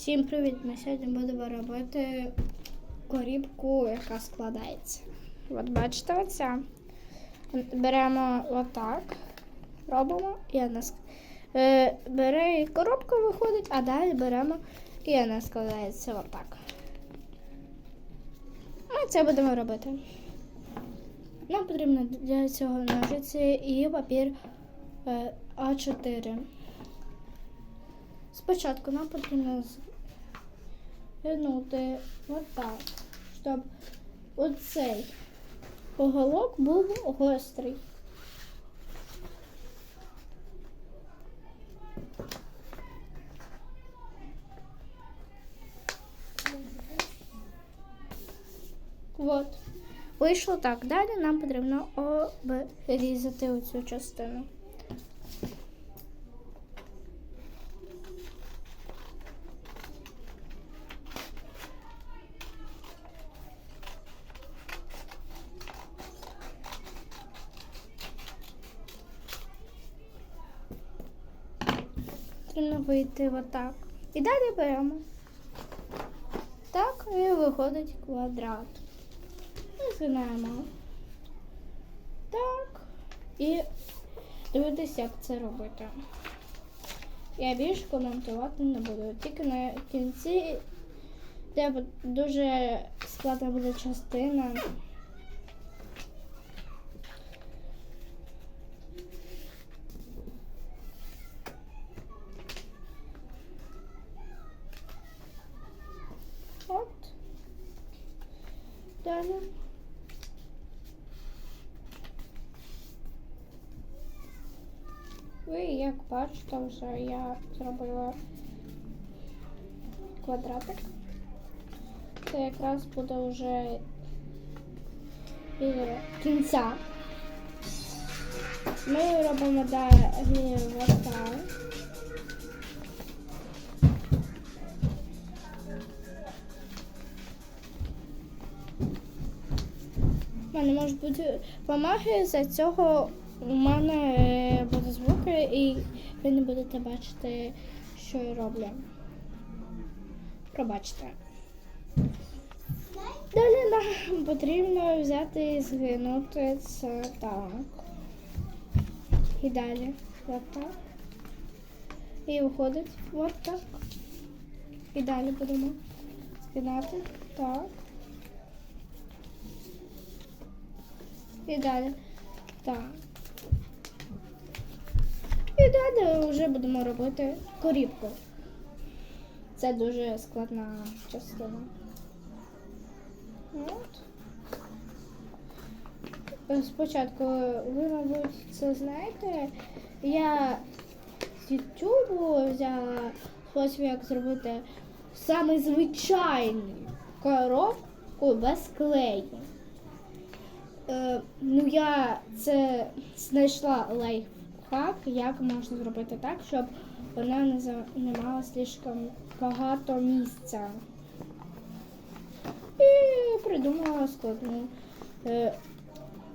Всім привіт! Ми сьогодні будемо робити корібку, яка складається. От бачите, оця. Беремо отак, робимо і вона е, бере і коробка виходить, а далі беремо і вона складається отак. Ми це будемо робити. Нам потрібно для цього ножиці і папір е, А4. Спочатку нам потрібно згинути отак, щоб оцей поголок був гострий. От. Вийшло так. Далі нам потрібно обрізати оцю частину. Потрібно вийти отак. І далі беремо. Так, і виходить квадрат. Ми згинаємо. Так. І дивитися, як це робити. Я більше коментувати не буду. Тільки на кінці де дуже складна буде частина. От. Далі. Ви як бачите, вже я зробила квадратик. Це якраз буде вже кінця. Ми робимо далі отак. У мене можуть бути помаги, за цього у мене е, буде звуки і ви не будете бачити, що я роблю. Пробачте. Далі нам потрібно взяти і згинути це так. І далі отак. І виходить от так. І далі будемо згинати так. І далі. Так. І далі вже будемо робити корібку. Це дуже складна частина. От. Спочатку, ви, мабуть, це знаєте, я з YouTube взяла спосіб, як зробити саме звичайну коробку без клею. Е, ну, я це знайшла лайфхак, як можна зробити так, щоб вона не займала слишком багато місця. І придумала складну е,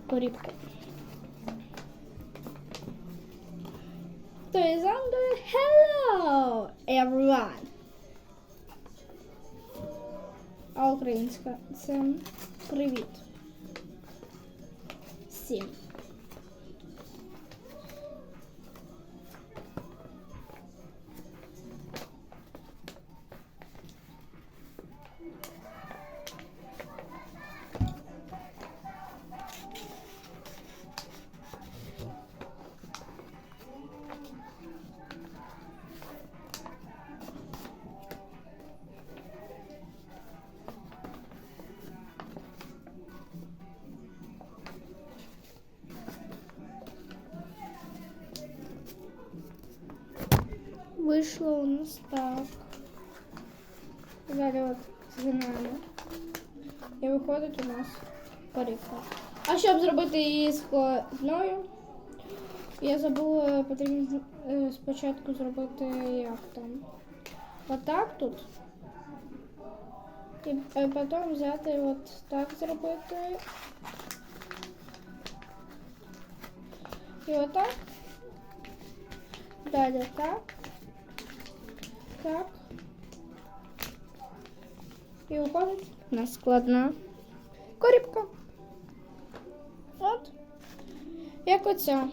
корібку. То is I'm hello everyone. А українська це привіт. Всім. Вийшло у нас так. Далі от згинаємо. І виходить у нас корівка. А щоб зробити її складною, я забула потрібно е, спочатку зробити як там. Отак тут. І е, потім взяти от так зробити. І отак. Далі так. Так. І уходить. У нас складна корібка. От. Як оця.